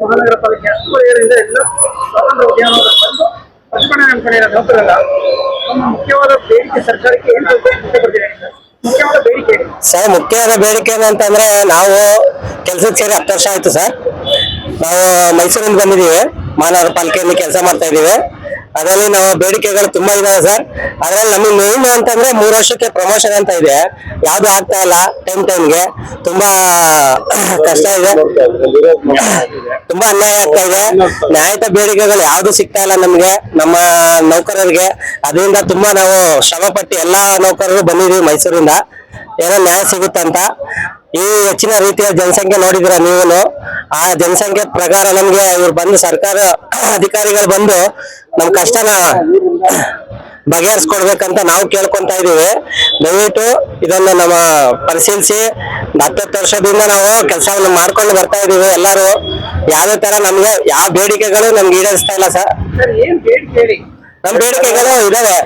ಮಹಾನಗರ ಪಾಲಿಕೆ ಹತ್ತುವರೆಯಿಂದ ಎಲ್ಲ ಸ್ವಾತಂತ್ರ್ಯ ಉದ್ಯಾನವನ ಬಂದು ಪ್ರತಿಭಟನೆ ಅನ್ಕೊಂಡಿರೋ ನೌಕರಲ್ಲ ನಮ್ಮ ಮುಖ್ಯವಾದ ಬೇಡಿಕೆ ಸರ್ಕಾರಕ್ಕೆ ಏನು ವ್ಯಕ್ತಪಡಿಸಿದೆ ಮುಖ್ಯವಾದ ಬೇಡಿಕೆ? ಸರ್, ಮುಖ್ಯವಾದ ಬೇಡಿಕೆ ಏನಂತಂದ್ರೆ ನಾವು ಕೆಲ್ಸಕ್ಕೆ ಸೇರಿ ಹತ್ತು ವರ್ಷ ಆಯ್ತು ಸರ್ ನಾವು ಮೈಸೂರಿಂದ ಬಂದಿದ್ದೀವಿ ಮಹಾನಗರ ಪಾಲಿಕೆಯಲ್ಲಿ ಕೆಲಸ ಮಾಡ್ತಾ ಇದ್ದೀವಿ ಅದರಲ್ಲಿ ನಾವು ಬೇಡಿಕೆಗಳು ತುಂಬಾ ಇದಾವೆ ಸರ್. ಅದ್ರಲ್ಲಿ ನಮಗೆ ಮೇನ್ ಅಂತಂದ್ರೆ ಮೂರು ವರ್ಷಕ್ಕೆ ಪ್ರಮೋಷನ್ ಅಂತ ಇದೆ. ಯಾವ್ದು ಆಗ್ತಾ ಇಲ್ಲ ಟೈಮ್ ಟೈಮ್ಗೆ ತುಂಬಾ ಕಷ್ಟ ಇದೆ. ತುಂಬಾ ಅನ್ಯಾಯ ಆಗ್ತಾ ಇದೆ. ನ್ಯಾಯಿತ ಬೇಡಿಕೆಗಳು ಯಾವ್ದು ಸಿಗ್ತಾ ಇಲ್ಲ ನಮ್ಗೆ, ನಮ್ಮ ನೌಕರರಿಗೆ. ಅದರಿಂದ ತುಂಬಾ ನಾವು ಶ್ರಮ ಎಲ್ಲಾ ನೌಕರರು ಬಂದಿದೀವಿ ಮೈಸೂರಿಂದ. ಏನೋ ನ್ಯಾಯ ಸಿಗುತ್ತಂತ. ಈ ಹೆಚ್ಚಿನ ರೀತಿಯ ಜನಸಂಖ್ಯೆ ನೋಡಿದಿರ ನೀವು ಆ ಜನಸಂಖ್ಯೆ ಪ್ರಕಾರ ನಮ್ಗೆ ಇವ್ರು ಬಂದು ಸರ್ಕಾರ ಅಧಿಕಾರಿಗಳು ಬಂದು ನಮ್ ಕಷ್ಟನ ಬಗೆಹರಿಸ್ಕೊಡ್ಬೇಕಂತ ನಾವು ಕೇಳ್ಕೊಂತ ಇದೀವಿ ದಯವಿಟ್ಟು ಇದನ್ನ ನಮ್ಮ ಪರಿಶೀಲಿಸಿ ಹತ್ತತ್ತು ವರ್ಷದಿಂದ ನಾವು ಕೆಲಸವನ್ನು ಮಾಡ್ಕೊಂಡು ಬರ್ತಾ ಇದೀವಿ ಎಲ್ಲರೂ. ಯಾವ್ದೇ ತರ ನಮ್ಗೆ ಯಾವ ಬೇಡಿಕೆಗಳು ನಮ್ಗೆ ಈಡೇರಿಸ್ತಾ ಇಲ್ಲ ಸರ್. ನಮ್ ಬೇಡಿಕೆಗಳು ಇದಾವೆ.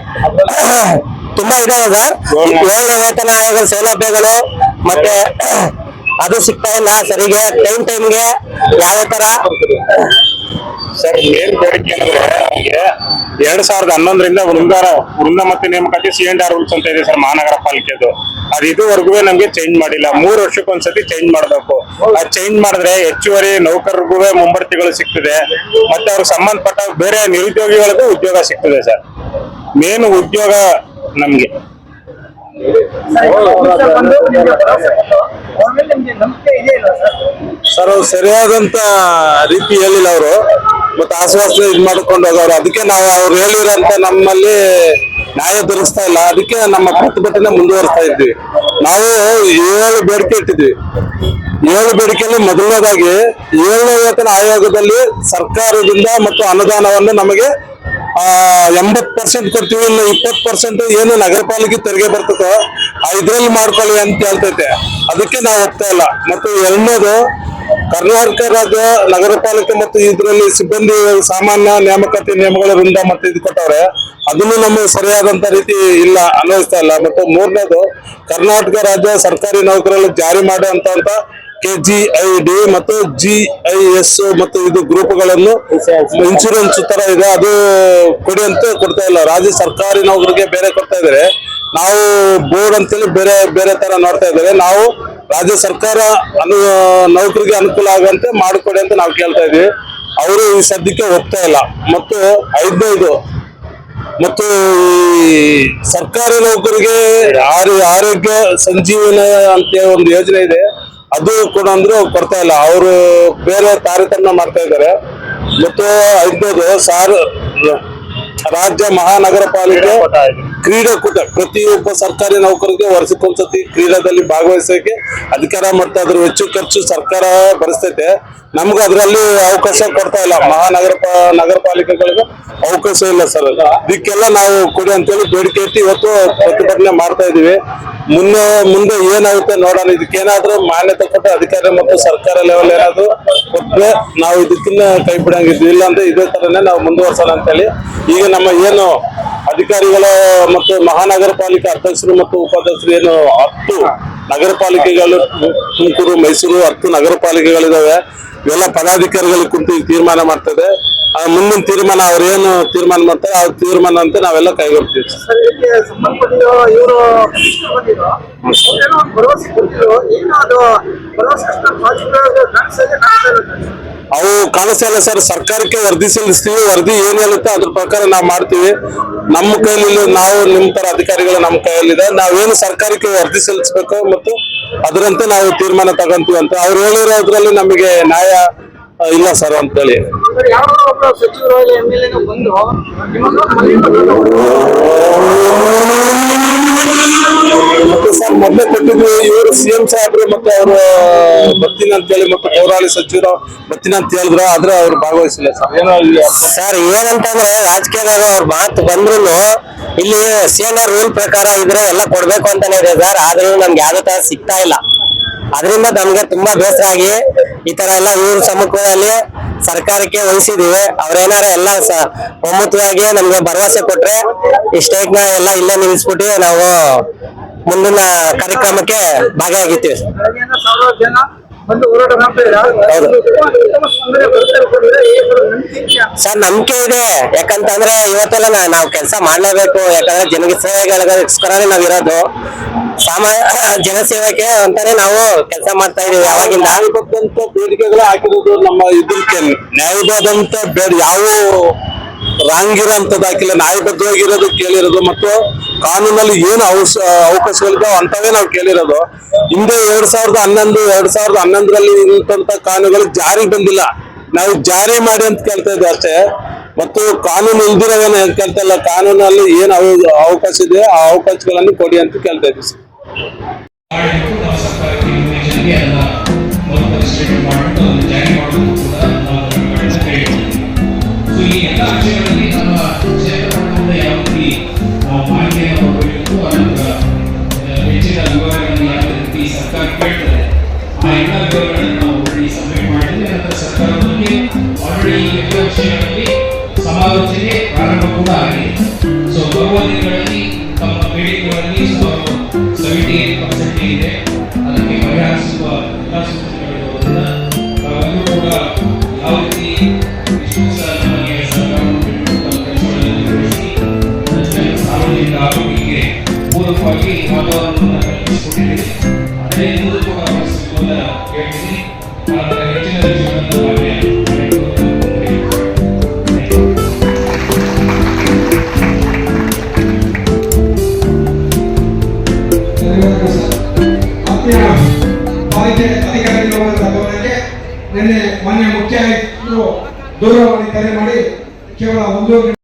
ತುಂಬಾ ಇದಾವೆ ಸರ್. ಏಳನೇ ವೇತನ ಆಯೋಗ ಸೌಲಭ್ಯಗಳು ಮತ್ತೆ ಅದು ಸಿಗ್ತಾ ಇಲ್ಲ. ಸರಿಗೆ ಟೈಮ್ ಟೈಮ್ಗೆ ಯಾವ ತರ? ಸರ್ ಏನ್ ಬೇಡಿಕೆ ಅಂದ್ರೆ ಎರಡ್ ಸಾವಿರದ ಹನ್ನೊಂದರಿಂದ ವೃಂದಾರ, ವೃಂದ ಮತ್ತೆ ನೇಮಕಾತಿ ಸಿ ಎನ್ ಆರ್ ರೂಲ್ಸ್ ಅಂತ ಇದೆ ಸರ್, ಮಹಾನಗರ ಪಾಲಿಕೆದು. ಅದು ಇದುವರೆಗೂ ನಮ್ಗೆ ಚೇಂಜ್ ಮಾಡಿಲ್ಲ. ಮೂರ್ ವರ್ಷಕ್ಕೊಂದ್ಸತಿ ಚೇಂಜ್ ಮಾಡ್ಬೇಕು. ಅದ್ ಚೇಂಜ್ ಮಾಡಿದ್ರೆ ಹೆಚ್ಚುವರಿ ನೌಕರರಿಗೂ ಮುಂಬಡ್ತಿಗಳು ಸಿಗ್ತದೆ. ಮತ್ತೆ ಅವ್ರಿಗೆ ಸಂಬಂಧಪಟ್ಟ ಬೇರೆ ನಿರುದ್ಯೋಗಿಗಳಿಗೂ ಉದ್ಯೋಗ ಸಿಗ್ತದೆ ಸರ್. ಮೇನ್ ಉದ್ಯೋಗ ನಮ್ಗೆ. ಸರ್ ಅವ್ರ ಸರಿಯಾದಂತ ರೀತಿ ಹೇಳಿಲ್ಲ ಅವರು. ಮತ್ತೆ ಆಶ್ವಾಸನೆ ಇದ್ ಮಾಡ್ಕೊಂಡು ಹೋಗವ್ರು ಅದಕ್ಕೆ ನಾವು ಅವ್ರು ಹೇಳಿರಂತ ನಮ್ಮಲ್ಲಿ ನ್ಯಾಯ ದೊರಕಿಸ್ತಾ ಇಲ್ಲ. ಅದಕ್ಕೆ ನಮ್ಮ ಪ್ರತಿಭಟನೆ ಮುಂದುವರಿಸ್ತಾ ಇದ್ವಿ. ನಾವು ಏಳು ಬೇಡಿಕೆ ಇಟ್ಟಿದ್ವಿ. ಏಳು ಬೇಡಿಕೆಯಲ್ಲಿ ಮೊದಲನೇದಾಗಿ ಏಳನೇ ವೇತನ ಆಯೋಗದಲ್ಲಿ ಸರ್ಕಾರದಿಂದ ಮತ್ತು ಅನುದಾನವನ್ನು ನಮಗೆ ಎಂಬತ್ ಪರ್ಸೆಂಟ್ ಕೊಡ್ತೀವಿ ಇಲ್ಲ ಇಪ್ಪತ್ ಪರ್ಸೆಂಟ್ ಏನು ನಗರ ಪಾಲಿಕೆ ತೆರಿಗೆ ಬರ್ತದೋ ಆ ಇದ್ರಲ್ಲಿ ಮಾಡ್ಕೊಳ್ಳಿ ಅಂತ ಹೇಳ್ತೈತೆ. ಅದಕ್ಕೆ ನಾವು ಒಪ್ತಾ ಇಲ್ಲ. ಮತ್ತು ಎರಡನೇದು ಕರ್ನಾಟಕ ರಾಜ್ಯ ನಗರ ಪಾಲಿಕೆ ಮತ್ತು ಇದರಲ್ಲಿ ಸಿಬ್ಬಂದಿ ಸಾಮಾನ್ಯ ನೇಮಕಾತಿ ನಿಯಮಗಳ ವೃಂದ ಮತ್ತೆ ಇದು ಕೊಟ್ಟವ್ರೆ, ಅದನ್ನು ನಮಗೆ ಸರಿಯಾದಂತ ರೀತಿ ಇಲ್ಲ, ಅನ್ವಯಿಸ್ತಾ ಇಲ್ಲ. ಮತ್ತು ಮೂರನೇದು, ಕರ್ನಾಟಕ ರಾಜ್ಯ ಸರ್ಕಾರಿ ನೌಕರಲ್ಲಿ ಜಾರಿ ಮಾಡುವಂತ ಕೆ ಜಿ ಐ ಡಿ ಮತ್ತು ಜಿ ಮತ್ತು ಇದು ಗ್ರೂಪ್ಗಳನ್ನು ಇನ್ಶೂರೆನ್ಸ್ ತರ ಇದೆ. ಅದು ಕೊಡಿ ಅಂತ ಕೊಡ್ತಾ ಇಲ್ಲ. ರಾಜ್ಯ ಸರ್ಕಾರಿ ನೌಕರಿಗೆ ಬೇರೆ ಕೊಡ್ತಾ ಇದ್ದಾರೆ ನಾವು ಬೋರ್ಡ್ ಅಂತೇಳಿ ಬೇರೆ ಬೇರೆ ತರ ನೋಡ್ತಾ ಇದ್ದಾರೆ ನಾವು ರಾಜ್ಯ ಸರ್ಕಾರ ಅನು, ನೌಕರಿಗೆ ಅನುಕೂಲ ಆಗುವಂತೆ ಮಾಡಿಕೊಡಿ ಅಂತ ನಾವು ಕೇಳ್ತಾ ಇದೀವಿ ಅವರು ಈ ಸದ್ಯಕ್ಕೆ ಒಪ್ತಾ ಇಲ್ಲ. ಮತ್ತು ಐದನೇದು ಮತ್ತು ಸರ್ಕಾರಿ ನೌಕರಿಗೆ ಆರೋ- ಆರೋಗ್ಯ ಸಂಜೀವನ ಅಂತ ಒಂದು ಯೋಜನೆ ಇದೆ. ಅದು ಕೂಡ ಅಂದ್ರೆ ಕೊಡ್ತಾ ಇಲ್ಲ. ಅವರು ಬೇರೆ ತಾರತಮ್ಯ ಮಾಡ್ತಾ ಇದ್ದಾರೆ. ಮತ್ತು ಐದನೇದು ಸಾರ್, ರಾಜ್ಯ ಮಹಾನಗರ ಪಾಲಿಕೆ ಕ್ರೀಡಾಕೂಟ ಪ್ರತಿಯೊಬ್ಬ ಸರ್ಕಾರಿ ನೌಕರಿಗೆ ವರ್ಷಕ್ಕೊಂದ್ಸತಿ ಕ್ರೀಡಾದಲ್ಲಿ ಭಾಗವಹಿಸೋಕೆ ಅಧಿಕಾರ ಮತ್ತು ಅದ್ರ ಹೆಚ್ಚು ಖರ್ಚು ಸರ್ಕಾರ ಭರಿಸ್ತೈತೆ. ನಮ್ಗೆ ಅದರಲ್ಲಿ ಅವಕಾಶ ಕೊಡ್ತಾ ಇಲ್ಲ. ಮಹಾನಗರ ನಗರ ಪಾಲಿಕೆಗಳಿಗೆ ಅವಕಾಶ ಇಲ್ಲ ಸರ್. ಇದಕ್ಕೆಲ್ಲ ನಾವು ಕೊಡಿ ಅಂತೇಳಿ ಬೇಡಿಕೆ ಇಟ್ಟು ಇವತ್ತು ಪ್ರತಿಭಟನೆ ಮಾಡ್ತಾ ಇದೀವಿ ಮುಂದೆ ಮುಂದೆ ಏನಾಗುತ್ತೆ ನೋಡೋಣ. ಇದಕ್ಕೇನಾದ್ರೂ ಮಾನ್ಯತೆ ಕೊಟ್ಟು ಅಧಿಕಾರಿ ಮತ್ತು ಸರ್ಕಾರ ಲೆವೆಲ್ ಏನಾದ್ರು ಕೊಟ್ಟರೆ ನಾವು ಇದಕ್ಕಿನ್ನ ಕೈ ಬಿಡಂಗಿದ್ವಿ ಇಲ್ಲ ಅಂದ್ರೆ ಇದೇ ತರನೇ ನಾವು ಮುಂದುವರ್ಸೋಣ ಅಂತೇಳಿ. ಈಗ ನಮ್ಮ ಏನು ಅಧಿಕಾರಿಗಳ ಮತ್ತು ಮಹಾನಗರ ಪಾಲಿಕೆ ಅಧ್ಯಕ್ಷರು ಮತ್ತು ಉಪಾಧ್ಯಕ್ಷರು ಏನು ಹತ್ತು ನಗರ ಪಾಲಿಕೆಗಳು ತುಮಕೂರು ಮೈಸೂರು ಹತ್ತು ನಗರ ಪಾಲಿಕೆಗಳಿದಾವೆ ಇವೆಲ್ಲ ಪದಾಧಿಕಾರಿಗಳು ಕುರಿತು ತೀರ್ಮಾನ ಮಾಡ್ತದೆ. ಆ ಮುಂದಿನ ತೀರ್ಮಾನ ಅವ್ರು ಏನು ತೀರ್ಮಾನ ಮಾಡ್ತಾರೆ ಆ ತೀರ್ಮಾನ ಅಂತ ನಾವೆಲ್ಲ ಕೈಗೊಳ್ತೀವಿ. ಸರ್ ಅವು ಕಾಣಿಸ್ತಾ ಸರ್? ಸರ್ಕಾರಕ್ಕೆ ವರದಿ ಸಲ್ಲಿಸ್ತೀವಿ ವರದಿ ಏನ್ ಅದ್ರ ಪ್ರಕಾರ ನಾವು ಮಾಡ್ತೀವಿ. ನಮ್ಮ ಕೈಯಲ್ಲಿ ನಾವು ನಿಮ್ ತರ ಅಧಿಕಾರಿಗಳು ನಮ್ಮ ಕೈಯಲ್ಲಿದೆ. ನಾವೇನು ಸರ್ಕಾರಕ್ಕೆ ವರದಿ ಸಲ್ಲಿಸಬೇಕು ಮತ್ತು ಅದರಂತೆ ನಾವು ತೀರ್ಮಾನ ತಗೊಂತೀವಿ ಅಂತ ಅವ್ರು ಹೇಳಿರೋದ್ರಲ್ಲಿ ನಮಗೆ ನ್ಯಾಯ ಇಲ್ಲ ಸರ್ ಅಂತೇಳಿ. ಸಚಿವರು ಸರ್ ಮೊದಲೇ ಕೊಟ್ಟಿದ್ದು ಇವರು ಸಿಎಂ ಸಾಹೇಬ್ರು ಮತ್ತೆ ಅವರು ಬರ್ತೀನಿ ಅಂತೇಳಿ ಮತ್ತೆ ಪೌರಾಳಿ ಸಚಿವರು ಬರ್ತೀನಿ ಅಂತ ಹೇಳಿದ್ರು ಆದ್ರೆ ಅವ್ರು ಭಾಗವಹಿಸಿಲ್ಲ ಸರ್. ಏನೋ ಇಲ್ಲಿ ಸರ್ ಏನಂತಂದ್ರೆ ರಾಜಕೀಯದಾಗ ಅವ್ರ ಮಾತು ಬಂದ್ರು ಇಲ್ಲಿ ಸಿ ಎನ್ ಆರ್ ರೂಲ್ ಪ್ರಕಾರ ಇದ್ರೆ ಎಲ್ಲ ಕೊಡ್ಬೇಕು ಅಂತಾನೆ ಇದೆ ಸರ್ ಆದ್ರೂ ನಮ್ಗೆ ಯಾವ್ದೇ ತರ ಸಿಗ್ತಾ ಇಲ್ಲ. ಅದರಿಂದ ನಮ್ಗೆ ತುಂಬಾ ಬೇಸರ ಆಗಿ ಈ ತರ ಎಲ್ಲ ಇವ್ರ ಸಮ್ಮುಖದಲ್ಲಿ ಸರ್ಕಾರಕ್ಕೆ ವಹಿಸಿದೀವಿ. ಅವ್ರೇನಾರ ಎಲ್ಲ ಒಮ್ಮತವಾಗಿ ನಮ್ಗೆ ಭರವಸೆ ಕೊಟ್ರೆ ಈ ಸ್ಟೇಟ್ನ ಎಲ್ಲ ಇಲ್ಲೇ ನಿಲ್ಲಿಸ್ಬಿಟ್ಟು ನಾವು ಮುಂದಿನ ಕಾರ್ಯಕ್ರಮಕ್ಕೆ ಭಾಗಿಯಾಗಿರ್ತೀವಿ. ಜನ? ಸರ್ ನಂಬಿಕೆ ಇದೆ. ಯಾಕಂತಂದ್ರೆ ಇವತ್ತೆಲ್ಲ ನಾವು ಕೆಲಸ ಮಾಡ್ಲೇಬೇಕು. ಯಾಕಂದ್ರೆ ಜನಗೆ ಸೇವೆಗಳಿಗೋಸ್ಕರನೇ ನಾವ್ ಇರೋದು. ಸಾಮಾನ್ಯ ಜನಸೇವೆಗೆ ಅಂತಾನೆ ನಾವು ಕೆಲಸ ಮಾಡ್ತಾ ಇದೀವಿ ಯಾವಾಗಿಂದ. ನ್ಯಾಯಬದ್ಧಂತ ಬೇಡಿಕೆಗಳು ಹಾಕಿರೋದು ನಮ್ಮ ಇದಕ್ಕೆ ನ್ಯಾಯಬದ್ಧಂತ ಬೇಡ ಯಾವ ರಾಂಗ್ ಇರೋಂಥದ್ದು ಹಾಕಿಲ್ಲ ನ್ಯಾಯಬದ್ಧವಾಗಿರೋದು ಕೇಳಿರೋದು ಮತ್ತು ಕಾನೂನಲ್ಲಿ ಏನು ಅವಶ ಅವಕಾಶಗಳಿದ್ದಾವೆ ಅಂತವೇ ನಾವು ಕೇಳಿರೋದು. ಹಿಂದೆ ಎರಡ್ ಸಾವಿರದ ಹನ್ನೊಂದು, ಎರಡ್ ಸಾವಿರದ ಹನ್ನೊಂದರಲ್ಲಿ ಇರುತ್ತಂತ ಕಾನೂನುಗಳು ಜಾರಿಗೆ ಬಂದಿಲ್ಲ. ನಾವು ಜಾರಿ ಮಾಡಿ ಅಂತ ಕೇಳ್ತಾ ಇದ್ವಿ ಅಷ್ಟೇ. ಮತ್ತು ಕಾನೂನು ಇಲ್ದಿರೋವೇನು ಕೇಳ್ತಾ ಇಲ್ಲ. ಕಾನೂನಲ್ಲಿ ಏನು ಅವ- ಅವಕಾಶ ಇದೆ, ಆ ಅವಕಾಶಗಳನ್ನು ಕೊಡಿ ಅಂತ ಕೇಳ್ತಾ ಇದ್ದೀವಿ ಸರ್. ಕೂಡ ಸೊ ಬರುವ ದಿನಗಳಲ್ಲಿ ತಮ್ಮ ಬೇಡಿಕೆಗಳಲ್ಲಿ ಸುಮಾರು ಸೆವೆಂಟಿ ಏಟ್ ಪರ್ಸೆಂಟ್ ಇದೆ. ಅದಕ್ಕೆ ಪರಿಹರಿಸುವ ಎಲ್ಲ ಸೂಚನೆಗಳಿರೋದ್ರಿಂದ ಕೂಡ ಯಾವ ರೀತಿ ಅದೇ ಕೂಡ ಅದರ ಪಾಲಿಕೆ ಅಧಿಕಾರಿಗಳ ಗಮನಕ್ಕೆ ನಿನ್ನೆ ಮಾನ್ಯ ಮುಖ್ಯ ಆಯುಕ್ತರು ದೂರವಾಣಿ ಕರೆ ಮಾಡಿ ಕೇವಲ ಒಂದು